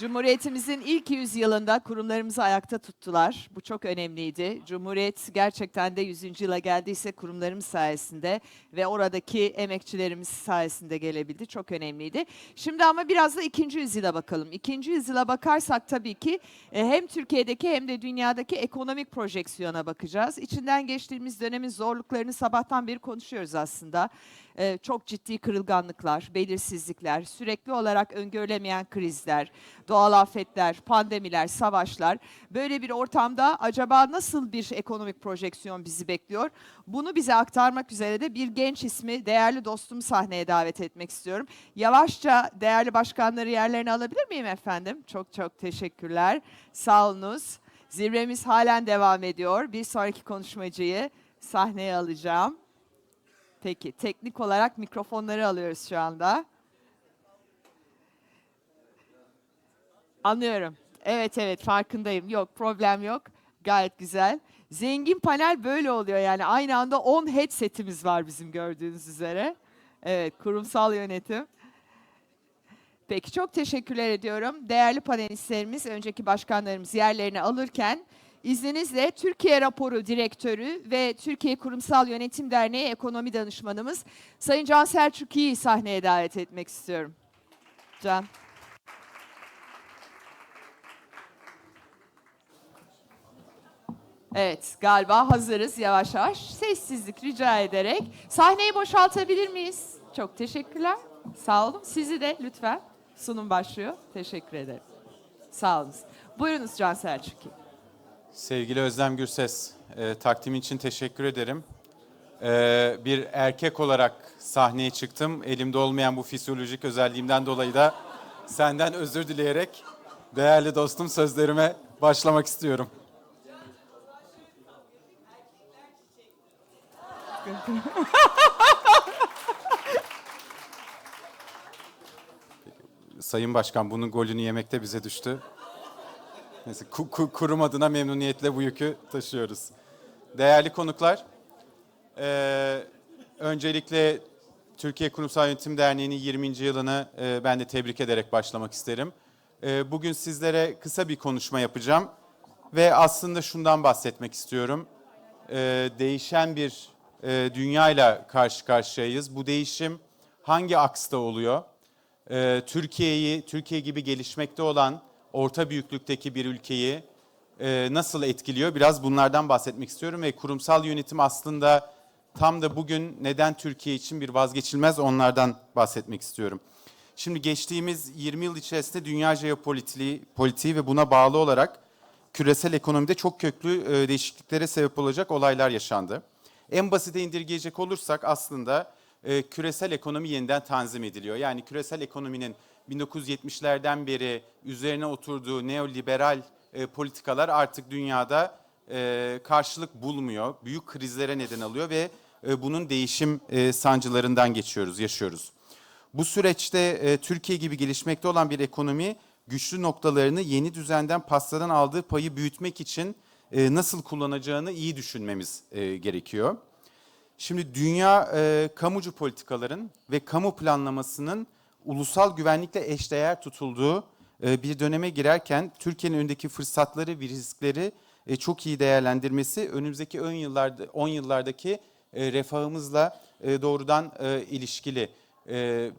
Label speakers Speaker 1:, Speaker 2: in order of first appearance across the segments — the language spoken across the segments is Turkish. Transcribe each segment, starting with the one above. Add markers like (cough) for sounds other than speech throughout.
Speaker 1: Cumhuriyetimizin ilk yüzyılında kurumlarımızı ayakta tuttular. Bu çok önemliydi. Cumhuriyet gerçekten de 100. yıla geldiyse kurumlarımız sayesinde ve oradaki emekçilerimiz sayesinde gelebildi. Çok önemliydi. Şimdi ama biraz da ikinci yüzyıla bakalım. İkinci yüzyıla bakarsak tabii ki e, hem Türkiye'deki hem de dünyadaki ekonomik projeksiyona bakacağız. İçinden geçtiğimiz dönemin zorluklarını sabahtan beri konuşuyoruz aslında. E, çok ciddi kırılganlıklar, belirsizlikler, sürekli olarak öngörülemeyen krizler, doğal afetler, pandemiler, savaşlar. Böyle bir ortamda acaba nasıl bir ekonomik projeksiyon bizi bekliyor? Bunu bize aktarmak üzere de bir genç ismi, değerli dostumu sahneye davet etmek istiyorum. Yavaşça değerli başkanları yerlerine alabilir miyim efendim? Çok çok teşekkürler. Sağ olunuz. Zirvemiz halen devam ediyor. Bir sonraki konuşmacıyı sahneye alacağım. Peki, teknik olarak mikrofonları alıyoruz şu anda. Anlıyorum. Evet evet farkındayım. Yok problem yok. Gayet güzel. Zengin panel böyle oluyor yani. Aynı anda 10 headsetimiz var bizim gördüğünüz üzere. Evet kurumsal yönetim. Peki çok teşekkürler ediyorum. Değerli panelistlerimiz, önceki başkanlarımız yerlerini alırken izninizle Türkiye Raporu Direktörü ve Türkiye Kurumsal Yönetim Derneği Ekonomi Danışmanımız Sayın Can Selçuklu'yu sahneye davet etmek istiyorum. Can. Evet, galiba hazırız yavaş yavaş. Sessizlik rica ederek. Sahneyi boşaltabilir miyiz? Çok teşekkürler. Sağ olun. Sizi de lütfen. Sunum başlıyor. Teşekkür ederim. Sağ olun. Buyurunuz Can Selçuklu.
Speaker 2: Sevgili Özlem Gürses, e, takdim için teşekkür ederim. E, bir erkek olarak sahneye çıktım. Elimde olmayan bu fizyolojik özelliğimden dolayı da senden özür dileyerek değerli dostum sözlerime başlamak istiyorum. Sayın Başkan bunun golünü yemekte bize düştü. Neyse, ku- ku- kurum adına memnuniyetle bu yükü taşıyoruz. Değerli konuklar, eee, öncelikle Türkiye Kurumsal Yönetim Derneği'nin 20. yılını eee, ben de tebrik ederek başlamak isterim. Eee, bugün sizlere kısa bir konuşma yapacağım ve aslında şundan bahsetmek istiyorum. Eee, değişen bir eee dünyayla karşı karşıyayız. Bu değişim hangi aksta oluyor? Ee, Türkiye'yi, Türkiye gibi gelişmekte olan orta büyüklükteki bir ülkeyi e, nasıl etkiliyor? Biraz bunlardan bahsetmek istiyorum ve kurumsal yönetim aslında tam da bugün neden Türkiye için bir vazgeçilmez onlardan bahsetmek istiyorum. Şimdi geçtiğimiz 20 yıl içerisinde dünya jeopolitiği politiği ve buna bağlı olarak küresel ekonomide çok köklü e, değişikliklere sebep olacak olaylar yaşandı. En basite indirgeyecek olursak aslında e, küresel ekonomi yeniden tanzim ediliyor. Yani küresel ekonominin 1970'lerden beri üzerine oturduğu neoliberal e, politikalar artık dünyada e, karşılık bulmuyor. Büyük krizlere neden alıyor ve e, bunun değişim e, sancılarından geçiyoruz, yaşıyoruz. Bu süreçte e, Türkiye gibi gelişmekte olan bir ekonomi güçlü noktalarını yeni düzenden pastadan aldığı payı büyütmek için e, nasıl kullanacağını iyi düşünmemiz e, gerekiyor. Şimdi dünya e, kamucu politikaların ve kamu planlamasının ulusal güvenlikle eşdeğer tutulduğu e, bir döneme girerken Türkiye'nin önündeki fırsatları ve riskleri e, çok iyi değerlendirmesi önümüzdeki 10 yıllarda 10 yıllardaki e, refahımızla doğrudan ilişkili.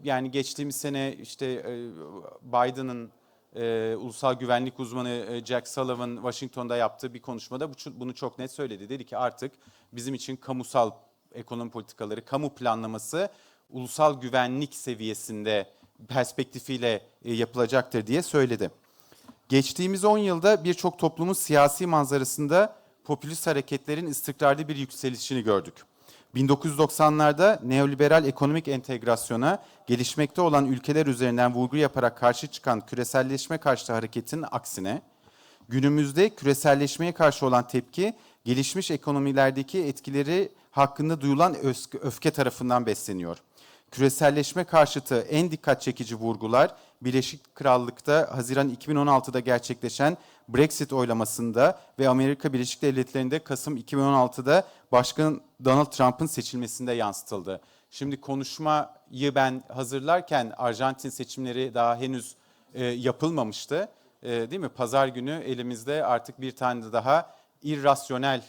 Speaker 2: Yani geçtiğimiz sene işte e, Biden'ın ulusal güvenlik uzmanı Jack Sullivan Washington'da yaptığı bir konuşmada bu, bunu çok net söyledi. Dedi ki artık bizim için kamusal ekonomi politikaları, kamu planlaması ulusal güvenlik seviyesinde perspektifiyle e, yapılacaktır diye söyledi. Geçtiğimiz 10 yılda birçok toplumun siyasi manzarasında popülist hareketlerin istikrarlı bir yükselişini gördük. 1990'larda neoliberal ekonomik entegrasyona gelişmekte olan ülkeler üzerinden vurgu yaparak karşı çıkan küreselleşme karşıtı hareketin aksine günümüzde küreselleşmeye karşı olan tepki gelişmiş ekonomilerdeki etkileri hakkında duyulan öfke, öfke tarafından besleniyor. Küreselleşme karşıtı en dikkat çekici vurgular Birleşik Krallık'ta Haziran 2016'da gerçekleşen Brexit oylamasında ve Amerika Birleşik Devletleri'nde Kasım 2016'da Başkan Donald Trump'ın seçilmesinde yansıtıldı. Şimdi konuşmayı ben hazırlarken Arjantin seçimleri daha henüz e, yapılmamıştı. E, değil mi? Pazar günü elimizde artık bir tane daha irrasyonel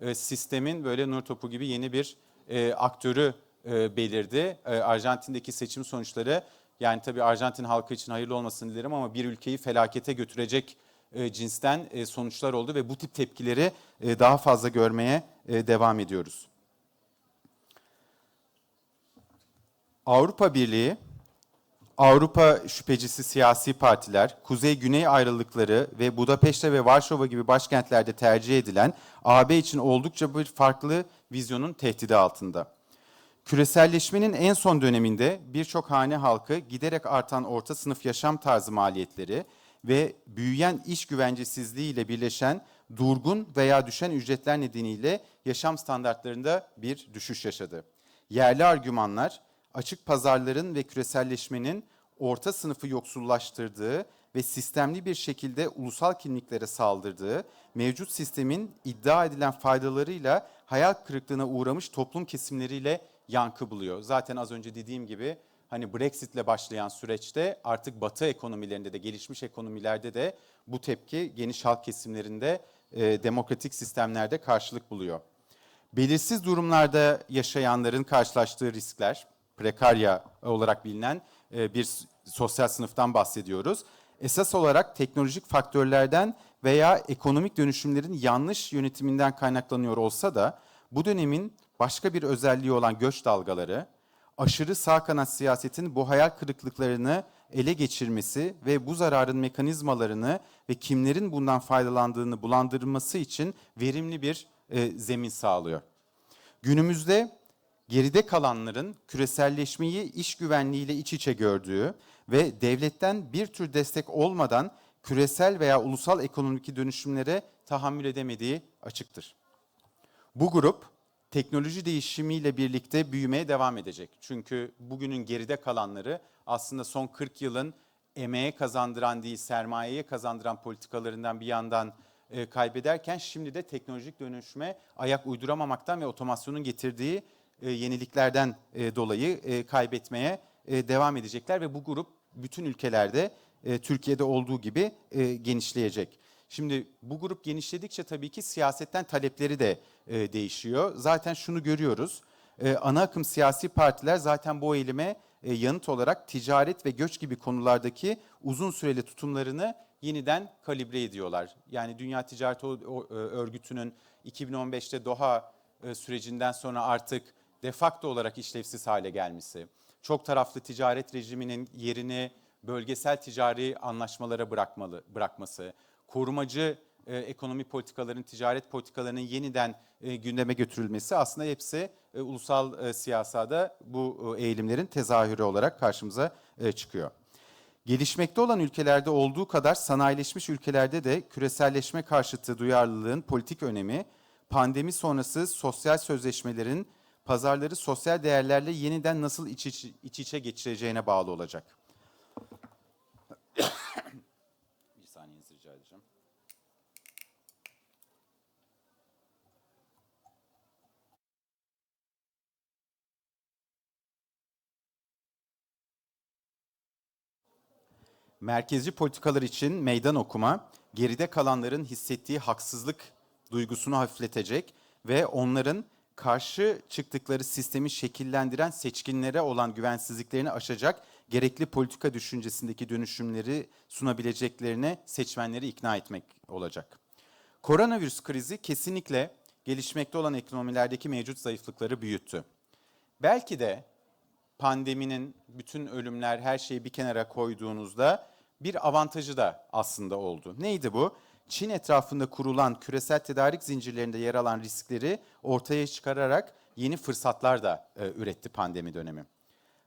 Speaker 2: e, sistemin böyle nur topu gibi yeni bir e, aktörü e, belirdi. E, Arjantin'deki seçim sonuçları yani tabii Arjantin halkı için hayırlı olmasını dilerim ama bir ülkeyi felakete götürecek e, cinsten e, sonuçlar oldu ve bu tip tepkileri daha fazla görmeye devam ediyoruz. Avrupa Birliği, Avrupa şüphecisi siyasi partiler, kuzey-güney ayrılıkları ve Budapeşte ve Varşova gibi başkentlerde tercih edilen AB için oldukça bir farklı vizyonun tehdidi altında. Küreselleşmenin en son döneminde birçok hane halkı giderek artan orta sınıf yaşam tarzı maliyetleri ve büyüyen iş güvencesizliği ile birleşen durgun veya düşen ücretler nedeniyle yaşam standartlarında bir düşüş yaşadı. Yerli argümanlar açık pazarların ve küreselleşmenin orta sınıfı yoksullaştırdığı ve sistemli bir şekilde ulusal kimliklere saldırdığı, mevcut sistemin iddia edilen faydalarıyla hayal kırıklığına uğramış toplum kesimleriyle yankı buluyor. Zaten az önce dediğim gibi hani Brexit'le başlayan süreçte artık Batı ekonomilerinde de gelişmiş ekonomilerde de bu tepki geniş halk kesimlerinde e, demokratik sistemlerde karşılık buluyor. Belirsiz durumlarda yaşayanların karşılaştığı riskler, prekarya olarak bilinen e, bir sosyal sınıftan bahsediyoruz. Esas olarak teknolojik faktörlerden veya ekonomik dönüşümlerin yanlış yönetiminden kaynaklanıyor olsa da bu dönemin başka bir özelliği olan göç dalgaları, aşırı sağ kanat siyasetin bu hayal kırıklıklarını ele geçirmesi ve bu zararın mekanizmalarını ve kimlerin bundan faydalandığını bulandırması için verimli bir e, zemin sağlıyor. Günümüzde geride kalanların küreselleşmeyi iş güvenliğiyle iç içe gördüğü ve devletten bir tür destek olmadan küresel veya ulusal ekonomik dönüşümlere tahammül edemediği açıktır. Bu grup teknoloji değişimiyle birlikte büyümeye devam edecek. Çünkü bugünün geride kalanları aslında son 40 yılın emeğe kazandıran değil, sermayeye kazandıran politikalarından bir yandan e, kaybederken şimdi de teknolojik dönüşüme ayak uyduramamaktan ve otomasyonun getirdiği e, yeniliklerden e, dolayı e, kaybetmeye e, devam edecekler ve bu grup bütün ülkelerde e, Türkiye'de olduğu gibi e, genişleyecek. Şimdi bu grup genişledikçe tabii ki siyasetten talepleri de e, değişiyor. Zaten şunu görüyoruz. E, ana akım siyasi partiler zaten bu eğilime e, yanıt olarak ticaret ve göç gibi konulardaki uzun süreli tutumlarını yeniden kalibre ediyorlar. Yani Dünya Ticaret e, Örgütü'nün 2015'te Doha e, sürecinden sonra artık de facto olarak işlevsiz hale gelmesi, çok taraflı ticaret rejiminin yerini bölgesel ticari anlaşmalara bırakmalı bırakması, korumacı e, ekonomi politikalarının, ticaret politikalarının yeniden e, gündeme götürülmesi aslında hepsi e, ulusal e, siyasada bu e, eğilimlerin tezahürü olarak karşımıza e, çıkıyor. Gelişmekte olan ülkelerde olduğu kadar sanayileşmiş ülkelerde de küreselleşme karşıtı duyarlılığın politik önemi, pandemi sonrası sosyal sözleşmelerin pazarları sosyal değerlerle yeniden nasıl iç, iç, iç içe geçireceğine bağlı olacak. Bir saniyenizi rica edeceğim. Merkezci politikalar için meydan okuma, geride kalanların hissettiği haksızlık duygusunu hafifletecek ve onların karşı çıktıkları sistemi şekillendiren seçkinlere olan güvensizliklerini aşacak gerekli politika düşüncesindeki dönüşümleri sunabileceklerine seçmenleri ikna etmek olacak. Koronavirüs krizi kesinlikle gelişmekte olan ekonomilerdeki mevcut zayıflıkları büyüttü. Belki de pandeminin bütün ölümler her şeyi bir kenara koyduğunuzda bir avantajı da aslında oldu. Neydi bu? Çin etrafında kurulan küresel tedarik zincirlerinde yer alan riskleri ortaya çıkararak yeni fırsatlar da e, üretti pandemi dönemi.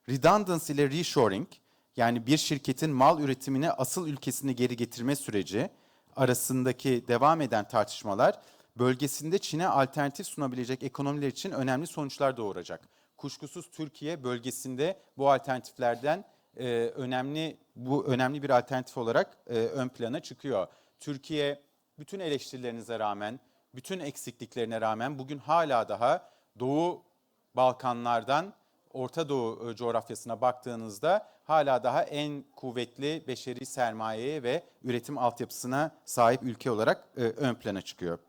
Speaker 2: Redundancy ile reshoring yani bir şirketin mal üretimini asıl ülkesine geri getirme süreci arasındaki devam eden tartışmalar bölgesinde Çin'e alternatif sunabilecek ekonomiler için önemli sonuçlar doğuracak. Kuşkusuz Türkiye bölgesinde bu alternatiflerden e, önemli bu önemli bir alternatif olarak e, ön plana çıkıyor. Türkiye bütün eleştirilerinize rağmen, bütün eksikliklerine rağmen bugün hala daha Doğu Balkanlardan Orta Doğu e, coğrafyasına baktığınızda hala daha en kuvvetli beşeri sermayeye ve üretim altyapısına sahip ülke olarak e, ön plana çıkıyor.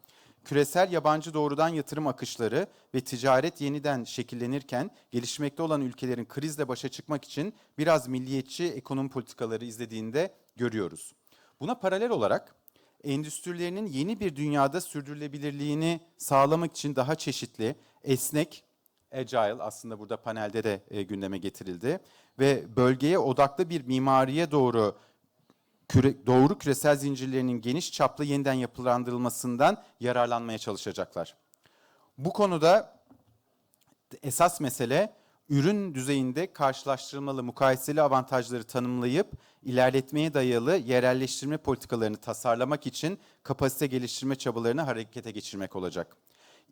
Speaker 2: Küresel yabancı doğrudan yatırım akışları ve ticaret yeniden şekillenirken gelişmekte olan ülkelerin krizle başa çıkmak için biraz milliyetçi ekonomi politikaları izlediğinde görüyoruz. Buna paralel olarak endüstrilerinin yeni bir dünyada sürdürülebilirliğini sağlamak için daha çeşitli, esnek, agile aslında burada panelde de e, gündeme getirildi ve bölgeye odaklı bir mimariye doğru küre, doğru küresel zincirlerinin geniş çaplı yeniden yapılandırılmasından yararlanmaya çalışacaklar. Bu konuda esas mesele ürün düzeyinde karşılaştırmalı mukayeseli avantajları tanımlayıp ilerletmeye dayalı yerelleştirme politikalarını tasarlamak için kapasite geliştirme çabalarını harekete geçirmek olacak.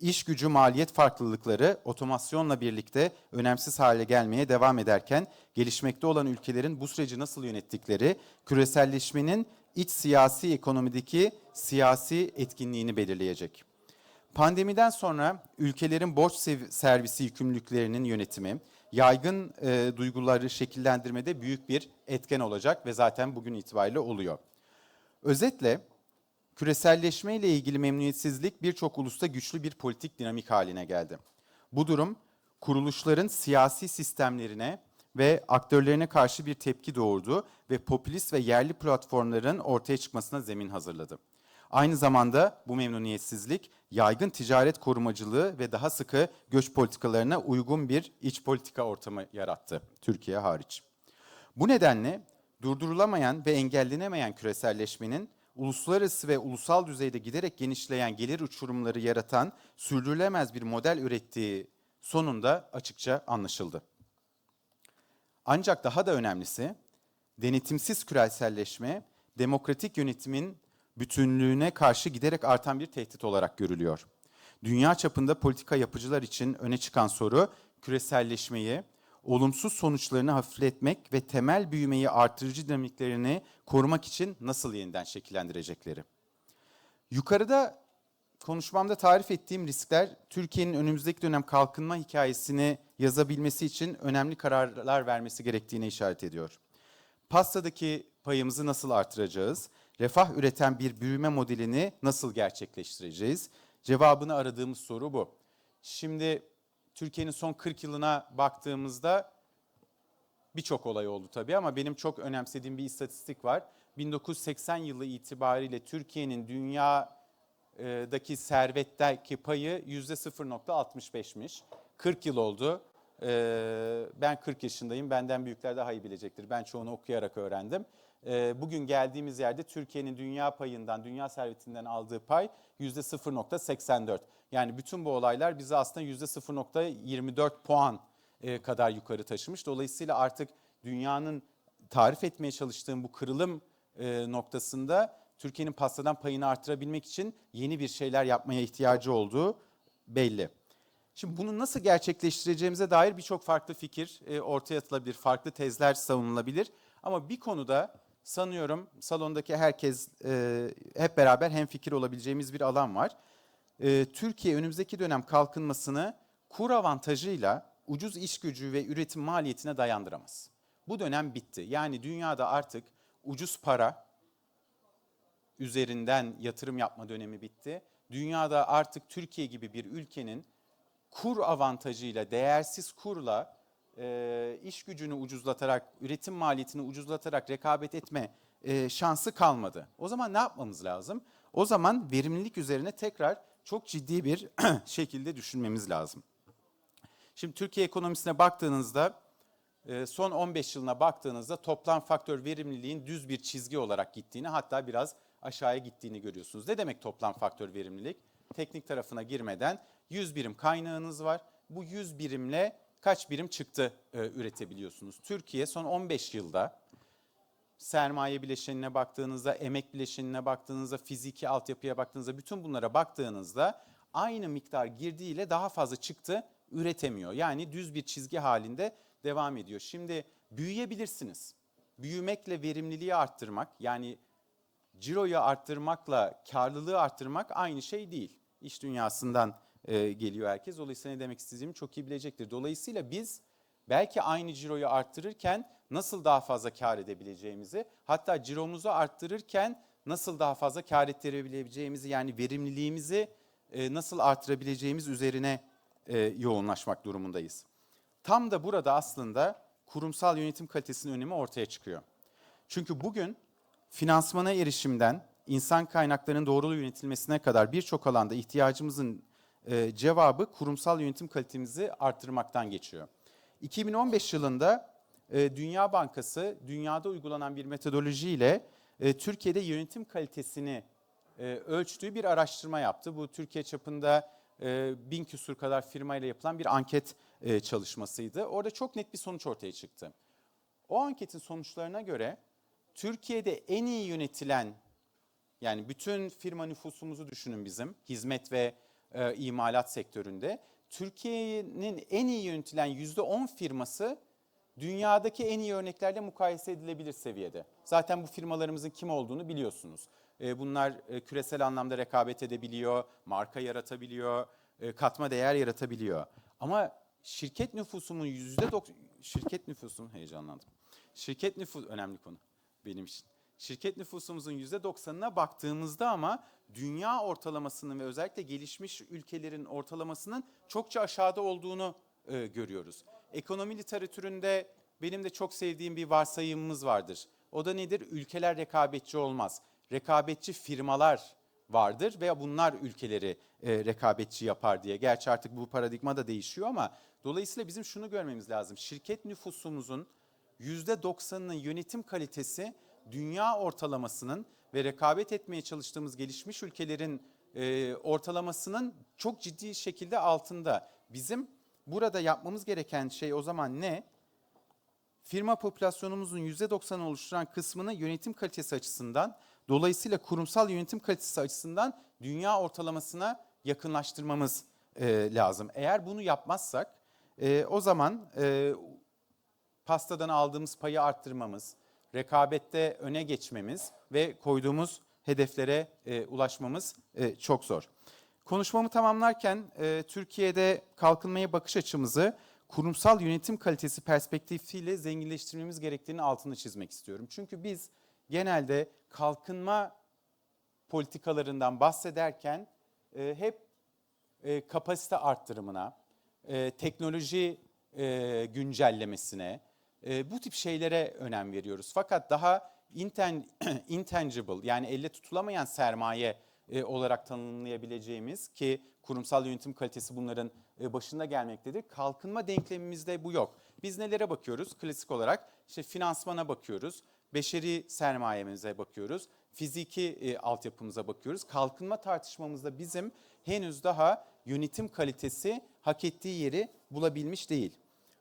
Speaker 2: İş gücü maliyet farklılıkları otomasyonla birlikte önemsiz hale gelmeye devam ederken gelişmekte olan ülkelerin bu süreci nasıl yönettikleri küreselleşmenin iç siyasi ekonomideki siyasi etkinliğini belirleyecek. Pandemiden sonra ülkelerin borç servisi yükümlülüklerinin yönetimi, yaygın e, duyguları şekillendirmede büyük bir etken olacak ve zaten bugün itibariyle oluyor. Özetle küreselleşme ile ilgili memnuniyetsizlik birçok ulusta güçlü bir politik dinamik haline geldi. Bu durum kuruluşların siyasi sistemlerine ve aktörlerine karşı bir tepki doğurdu ve popülist ve yerli platformların ortaya çıkmasına zemin hazırladı. Aynı zamanda bu memnuniyetsizlik yaygın ticaret korumacılığı ve daha sıkı göç politikalarına uygun bir iç politika ortamı yarattı Türkiye hariç. Bu nedenle durdurulamayan ve engellenemeyen küreselleşmenin uluslararası ve ulusal düzeyde giderek genişleyen gelir uçurumları yaratan sürdürülemez bir model ürettiği sonunda açıkça anlaşıldı. Ancak daha da önemlisi denetimsiz küreselleşme demokratik yönetimin bütünlüğüne karşı giderek artan bir tehdit olarak görülüyor. Dünya çapında politika yapıcılar için öne çıkan soru küreselleşmeyi, olumsuz sonuçlarını hafifletmek ve temel büyümeyi artırıcı dinamiklerini korumak için nasıl yeniden şekillendirecekleri. Yukarıda konuşmamda tarif ettiğim riskler Türkiye'nin önümüzdeki dönem kalkınma hikayesini yazabilmesi için önemli kararlar vermesi gerektiğine işaret ediyor. Pastadaki payımızı nasıl artıracağız? Refah üreten bir büyüme modelini nasıl gerçekleştireceğiz? Cevabını aradığımız soru bu. Şimdi Türkiye'nin son 40 yılına baktığımızda birçok olay oldu tabii ama benim çok önemsediğim bir istatistik var. 1980 yılı itibariyle Türkiye'nin dünyadaki servetteki payı %0.65'miş. 40 yıl oldu. Ee, Ben 40 yaşındayım. Benden büyükler daha iyi bilecektir. Ben çoğunu okuyarak öğrendim. Ee, Bugün geldiğimiz yerde Türkiye'nin dünya payından, dünya servetinden aldığı pay %0.84. Yani bütün bu olaylar bizi aslında %0.24 puan e, kadar yukarı taşımış. Dolayısıyla artık dünyanın tarif etmeye çalıştığım bu kırılım e, noktasında Türkiye'nin pastadan payını artırabilmek için yeni bir şeyler yapmaya ihtiyacı olduğu belli. Şimdi bunu nasıl gerçekleştireceğimize dair birçok farklı fikir e, ortaya atılabilir, farklı tezler savunulabilir. Ama bir konuda sanıyorum salondaki herkes e, hep beraber hem fikir olabileceğimiz bir alan var. E, Türkiye önümüzdeki dönem kalkınmasını kur avantajıyla ucuz iş gücü ve üretim maliyetine dayandıramaz. Bu dönem bitti. Yani dünyada artık ucuz para üzerinden yatırım yapma dönemi bitti. Dünyada artık Türkiye gibi bir ülkenin kur avantajıyla, değersiz kurla e, iş gücünü ucuzlatarak, üretim maliyetini ucuzlatarak rekabet etme e, şansı kalmadı. O zaman ne yapmamız lazım? O zaman verimlilik üzerine tekrar çok ciddi bir (clears throat) şekilde düşünmemiz lazım. Şimdi Türkiye ekonomisine baktığınızda e, son 15 yılına baktığınızda toplam faktör verimliliğin düz bir çizgi olarak gittiğini hatta biraz aşağıya gittiğini görüyorsunuz. Ne demek toplam faktör verimlilik? Teknik tarafına girmeden 100 birim kaynağınız var. Bu 100 birimle kaç birim çıktı e, üretebiliyorsunuz? Türkiye son 15 yılda sermaye bileşenine baktığınızda, emek bileşenine baktığınızda, fiziki altyapıya baktığınızda, bütün bunlara baktığınızda aynı miktar girdiğiyle daha fazla çıktı üretemiyor. Yani düz bir çizgi halinde devam ediyor. Şimdi büyüyebilirsiniz. Büyümekle verimliliği arttırmak yani ciroyu arttırmakla karlılığı arttırmak aynı şey değil. İş dünyasından e, geliyor herkes. Dolayısıyla ne demek istediğimi çok iyi bilecektir. Dolayısıyla biz belki aynı ciroyu arttırırken nasıl daha fazla kar edebileceğimizi, hatta ciromuzu arttırırken nasıl daha fazla kar ettirebileceğimizi yani verimliliğimizi e, nasıl artırabileceğimiz üzerine e, yoğunlaşmak durumundayız. Tam da burada aslında kurumsal yönetim kalitesinin önemi ortaya çıkıyor. Çünkü bugün finansmana erişimden insan kaynaklarının doğru yönetilmesine kadar birçok alanda ihtiyacımızın e, cevabı kurumsal yönetim kalitemizi arttırmaktan geçiyor. 2015 yılında e, Dünya Bankası dünyada uygulanan bir metodolojiyle e, Türkiye'de yönetim kalitesini e, ölçtüğü bir araştırma yaptı. Bu Türkiye çapında bin küsur kadar firmayla yapılan bir anket çalışmasıydı. Orada çok net bir sonuç ortaya çıktı. O anketin sonuçlarına göre Türkiye'de en iyi yönetilen yani bütün firma nüfusumuzu düşünün bizim hizmet ve e, imalat sektöründe. Türkiye'nin en iyi yönetilen yüzde 10 firması dünyadaki en iyi örneklerle mukayese edilebilir seviyede. Zaten bu firmalarımızın kim olduğunu biliyorsunuz. E, bunlar e, küresel anlamda rekabet edebiliyor, marka yaratabiliyor, e, katma değer yaratabiliyor. Ama şirket nüfusumun yüzde şirket nüfusum heyecanlandım. Şirket nüfus önemli konu benim için. Şirket nüfusumuzun %90'ına baktığımızda ama dünya ortalamasının ve özellikle gelişmiş ülkelerin ortalamasının çokça aşağıda olduğunu e, görüyoruz. Ekonomi literatüründe benim de çok sevdiğim bir varsayımımız vardır. O da nedir? Ülkeler rekabetçi olmaz. Rekabetçi firmalar vardır ve bunlar ülkeleri e, rekabetçi yapar diye. Gerçi artık bu paradigma da değişiyor ama dolayısıyla bizim şunu görmemiz lazım. Şirket nüfusumuzun %90'ının yönetim kalitesi dünya ortalamasının ve rekabet etmeye çalıştığımız gelişmiş ülkelerin e, ortalamasının çok ciddi şekilde altında. Bizim burada yapmamız gereken şey o zaman ne? Firma popülasyonumuzun %90'ını oluşturan kısmını yönetim kalitesi açısından, dolayısıyla kurumsal yönetim kalitesi açısından dünya ortalamasına yakınlaştırmamız e, lazım. Eğer bunu yapmazsak e, o zaman e, pastadan aldığımız payı arttırmamız, rekabette öne geçmemiz ve koyduğumuz hedeflere e, ulaşmamız e, çok zor. Konuşmamı tamamlarken e, Türkiye'de kalkınmaya bakış açımızı kurumsal yönetim kalitesi perspektifiyle zenginleştirmemiz gerektiğini altını çizmek istiyorum. Çünkü biz genelde kalkınma politikalarından bahsederken e, hep e, kapasite arttırımına, e, teknoloji e, güncellemesine, e, bu tip şeylere önem veriyoruz. Fakat daha inten, (clears throat) intangible yani elle tutulamayan sermaye e, olarak tanımlayabileceğimiz ki kurumsal yönetim kalitesi bunların e, başında gelmektedir. Kalkınma denklemimizde bu yok. Biz nelere bakıyoruz? Klasik olarak işte finansmana bakıyoruz, beşeri sermayemize bakıyoruz, fiziki e, altyapımıza bakıyoruz. Kalkınma tartışmamızda bizim henüz daha yönetim kalitesi hak ettiği yeri bulabilmiş değil.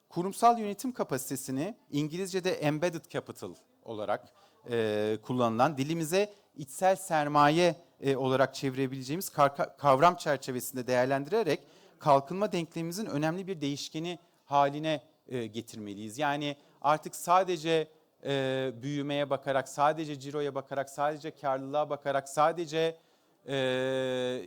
Speaker 2: Kurumsal yönetim kapasitesini İngilizce'de embedded capital olarak e, kullanılan dilimize içsel sermaye e, olarak çevirebileceğimiz kavram çerçevesinde değerlendirerek kalkınma denklemimizin önemli bir değişkeni haline e, getirmeliyiz. Yani artık sadece e, büyümeye bakarak, sadece ciroya bakarak, sadece karlılığa bakarak, sadece e,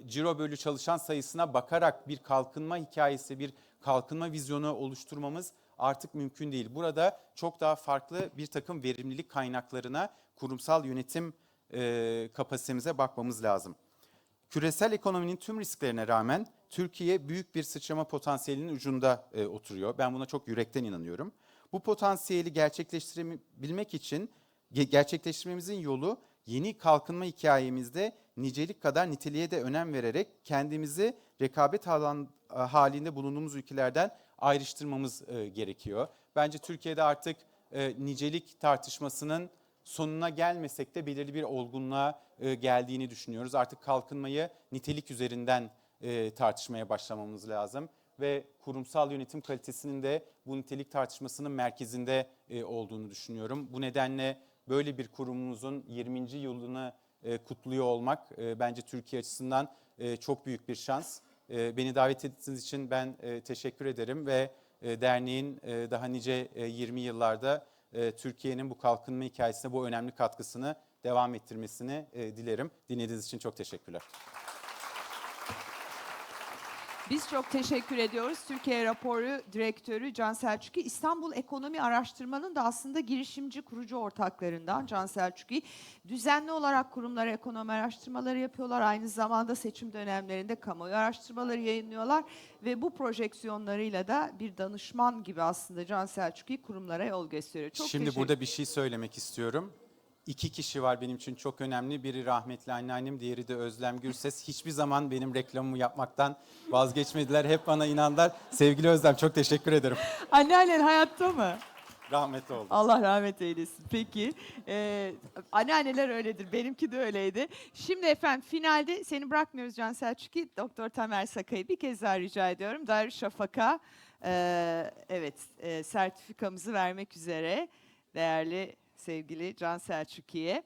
Speaker 2: ciro bölü çalışan sayısına bakarak bir kalkınma hikayesi, bir kalkınma vizyonu oluşturmamız artık mümkün değil. Burada çok daha farklı bir takım verimlilik kaynaklarına, kurumsal yönetim e, kapasitemize bakmamız lazım. Küresel ekonominin tüm risklerine rağmen Türkiye büyük bir sıçrama potansiyelinin ucunda e, oturuyor. Ben buna çok yürekten inanıyorum. Bu potansiyeli gerçekleştirebilmek için ge- gerçekleştirmemizin yolu yeni kalkınma hikayemizde nicelik kadar niteliğe de önem vererek kendimizi rekabet alan, halinde bulunduğumuz ülkelerden ayrıştırmamız e, gerekiyor. Bence Türkiye'de artık e, nicelik tartışmasının sonuna gelmesek de belirli bir olgunluğa e, geldiğini düşünüyoruz. Artık kalkınmayı nitelik üzerinden e, tartışmaya başlamamız lazım ve kurumsal yönetim kalitesinin de bu nitelik tartışmasının merkezinde e, olduğunu düşünüyorum. Bu nedenle böyle bir kurumumuzun 20. yılını e, kutluyor olmak e, bence Türkiye açısından e, çok büyük bir şans. E, beni davet ettiğiniz için ben teşekkür ederim ve derneğin daha nice e, 20 yıllarda Türkiye'nin bu kalkınma hikayesine bu önemli katkısını devam ettirmesini dilerim. Dinlediğiniz için çok teşekkürler.
Speaker 1: Biz çok teşekkür ediyoruz. Türkiye Raporu Direktörü Can Selçuk'i İstanbul Ekonomi Araştırma'nın da aslında girişimci kurucu ortaklarından Can Selçuk'i. Düzenli olarak kurumlara ekonomi araştırmaları yapıyorlar. Aynı zamanda seçim dönemlerinde kamuoyu araştırmaları yayınlıyorlar. Ve bu projeksiyonlarıyla da bir danışman gibi aslında Can Selçuk'i kurumlara yol gösteriyor. Çok
Speaker 2: Şimdi burada bir şey söylemek istiyorum. İki kişi var benim için çok önemli. Biri rahmetli anneannem, diğeri de Özlem Gürses. Hiçbir zaman benim reklamımı yapmaktan vazgeçmediler. Hep bana inandılar. Sevgili Özlem çok teşekkür ederim.
Speaker 1: Anneannen hayatta mı?
Speaker 2: Rahmetli oldu.
Speaker 1: Allah rahmet eylesin. Peki. Ee, anneanneler öyledir. Benimki de öyleydi. Şimdi efendim finalde seni bırakmıyoruz Can Selçuk'i. Doktor Tamer Sakay'ı bir kez daha rica ediyorum. Darüşşafaka e, evet e, sertifikamızı vermek üzere değerli sevgili Can Selçuk'iye.